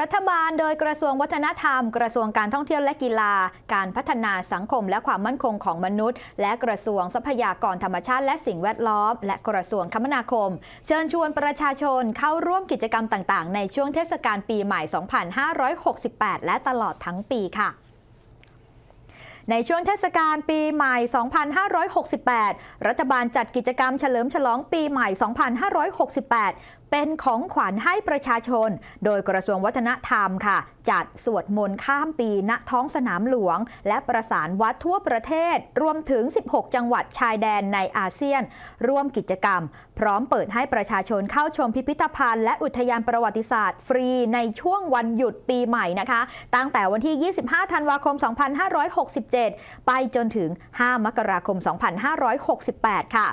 รัฐบาลโดยกระทรวงวัฒนธรรม กระทรวงการท่องเที่ยวและกีฬา การพัฒนาสังคมและความมั่นคงของมนุษย์ และกระทรวงทรัพยากรธรรมชาติและสิ่งแวดล้อม และกระทรวงคมนาคม เชิญชวนประชาชนเข้าร่วมกิจกรรมต่าง ๆ ในช่วงเทศกาลปีใหม่ 2568 และตลอดทั้งปีค่ะ ในช่วงเทศกาลปีใหม่ 2568 รัฐบาลจัดกิจกรรมเฉลิมฉลองปีใหม่ 2568เป็นของขวัญให้ประชาชน โดยกระทรวงวัฒนธรรมค่ะ จัดสวดมนต์ข้ามปีณท้องสนามหลวง และประสานวัดทั่วประเทศ รวมถึง 16 จังหวัดชายแดนในอาเซียน ร่วมกิจกรรม พร้อมเปิดให้ประชาชนเข้าชมพิพิธภัณฑ์และอุทยานประวัติศาสตร์ฟรีในช่วงวันหยุดปีใหม่นะคะ ตั้งแต่วันที่ 25 ธันวาคม 2567ไปจนถึง 5 มกราคม 2568 ค่ะ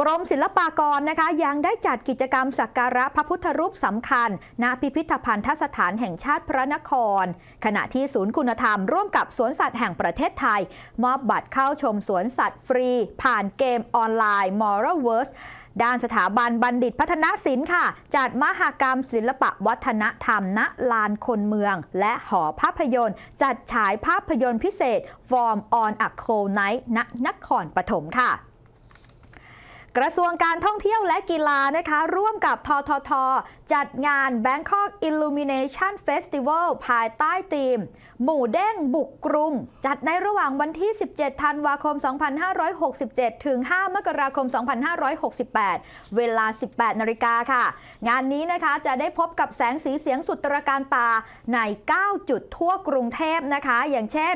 กรมศิลปากรนะคะยังได้จัดกิจกรรมสักการะพระพุทธรูปสำคัญ ณพิพิธภัณฑสถานแห่งชาติพระนคร ขณะที่ศูนย์คุณธรรมร่วมกับสวนสัตว์แห่งประเทศไทย มอบบัตรเข้าชมสวนสัตว์ฟรี ผ่านเกมออนไลน์ m o r a l v e r s e ด้านสถาบันบัณฑิตพัฒนศิลป์ค่ะ จัดมหากรรมศิลปะวัฒนธรรม ณลานคนเมือง และหอภาพยนตร์ จัดฉายภาพยนตร์พิเศษ ฟอร์มออนอะโคไนท์ณนครปฐมค่ะ กระทรวงการท่องเที่ยวและกีฬานะคะ ร่วมกับททท จัดงาน Bangkok Illumination Festival ภายใต้ธีม หมู่เด้งบุกกรุง จัดในระหว่างวันที่ 17 ธันวาคม 2567 ถึง 5 มกราคม 2568 เวลา 18 นาฬิกาค่ะ งานนี้นะคะจะได้พบกับแสงสีเสียงสุดตระการตาใน 9 จุดทั่วกรุงเทพนะคะ อย่างเช่น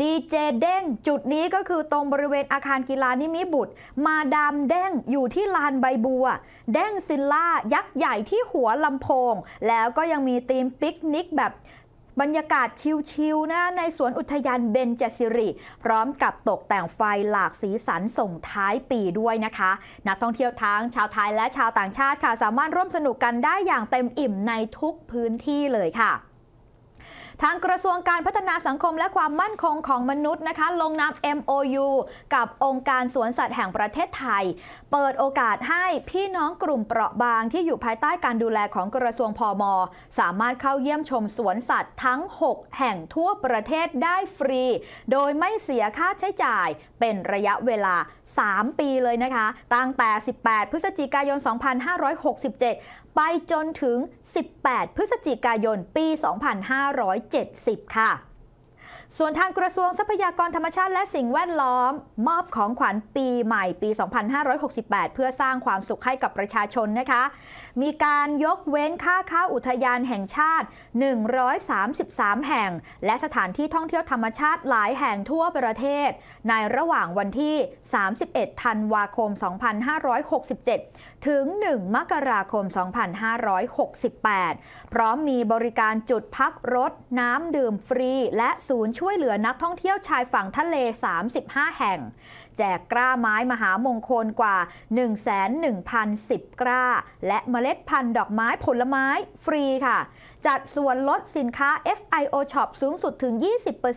ดีเจเด้งจุดนี้ก็คือตรงบริเวณอาคารกีฬานิมิบุตร มาดามเด้งอยู่ที่ลานใบบัวเด้งซิลล่า ยักษ์ใหญ่ที่หัวลำโพง แล้วก็ยังมีธีมปิกนิกแบบบรรยากาศชิลๆนะในสวนอุทยานเบญจสิริ พร้อมกับตกแต่งไฟหลากสีสันส่งท้ายปีด้วยนะคะ นักท่องเที่ยวทั้งชาวไทยและชาวต่างชาติค่ะ สามารถร่วมสนุกกันได้อย่างเต็มอิ่มในทุกพื้นที่เลยค่ะ ทางกระทรวงการพัฒนาสังคมและความมั่นคงของมนุษย์นะคะลงนาม MOU กับองค์การสวนสัตว์แห่งประเทศไทย เปิดโอกาสให้พี่น้องกลุ่มเปราะบางที่อยู่ภายใต้การดูแลของกระทรวงพอมสามารถเข้าเยี่ยมชมสวนสัตว์ทั้ง 6 แห่งทั่วประเทศได้ฟรี โดยไม่เสียค่าใช้จ่ายเป็นระยะเวลา 3 ปีเลยนะคะ ตั้งแต่ 18 พฤศจิกายน 2567 ไปจนถึง 18 พฤศจิกายน ปี 2570ค่ะ ส่วนทางกระทรวงทรัพยากรธรรมชาติและสิ่งแวดล้อม มอบของขวัญปีใหม่ปี 2568 เพื่อสร้างความสุขให้กับประชาชนนะคะ มีการยกเว้นค่าเข้าอุทยานแห่งชาติ 133 แห่ง และสถานที่ท่องเที่ยวธรรมชาติหลายแห่งทั่วประเทศ ในระหว่างวันที่ 31 ธันวาคม 2567 ถึง 1 มกราคม 2568 พร้อมมีบริการจุดพักรถ น้ำดื่มฟรี และศูนย์ช่วยวยเหลือนักท่องเที่ยวชายฝั่งทะเล 35 แห่ง แจกกล้าไม้มหามงคลกว่า 1,1,010 กล้า และเมล็ดพันธุ์ดอกไม้ผลไม้ฟรีค่ะ จัดส่วนลดสินค้า FIO Shop สูงสุดถึง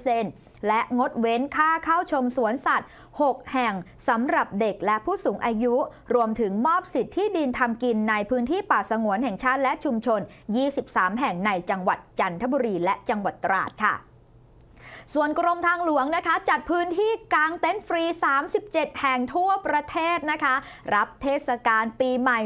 20%และงดเว้นค่าเข้าชมสวนสัตว์ 6 แห่งสำหรับเด็กและผู้สูงอายุ รวมถึงมอบสิทธิ์ที่ดินทำกินในพื้นที่ป่าสงวนแห่งชาติและชุมชน 23 แห่งในจังหวัดจันทบุรีและจังหวัดตราดค่ะ ส่วนกรมทางหลวงนะคะ จัดพื้นที่กางเต็นท์ฟรี 37 แห่งทั่วประเทศนะคะ รับเทศกาลปีใหม่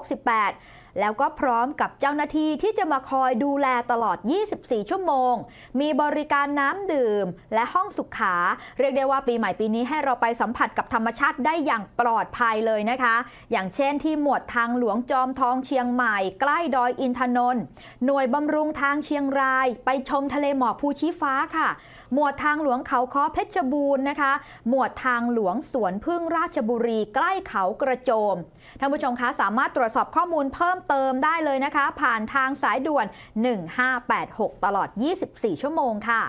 2568 แล้วก็พร้อมกับเจ้าหน้าที่ที่จะมาคอยดูแลตลอด 24 ชั่วโมง มีบริการน้ำดื่ม และห้องสุขา เรียกได้ว่าปีใหม่ปีนี้ให้เราไปสัมผัสกับธรรมชาติได้อย่างปลอดภัยเลยนะคะ อย่างเช่นที่หมวดทางหลวงจอมทองเชียงใหม่ ใกล้ดอยอินทนนท์หน่วยบำรุงทางเชียงราย ไปชมทะเลหมอกภูชี้ฟ้าค่ะ หมวดทางหลวงเขาค้อเพชรบูรณ์นะคะ หมวดทางหลวงสวนพึ่งราชบุรี ใกล้เขากระโจมท่านผู้ชมคะสามารถตรวจสอบข้อมูลเพิ่มเติมได้เลยนะคะ ผ่านทางสายด่วน 1586 ตลอด 24 ชั่วโมงค่ะ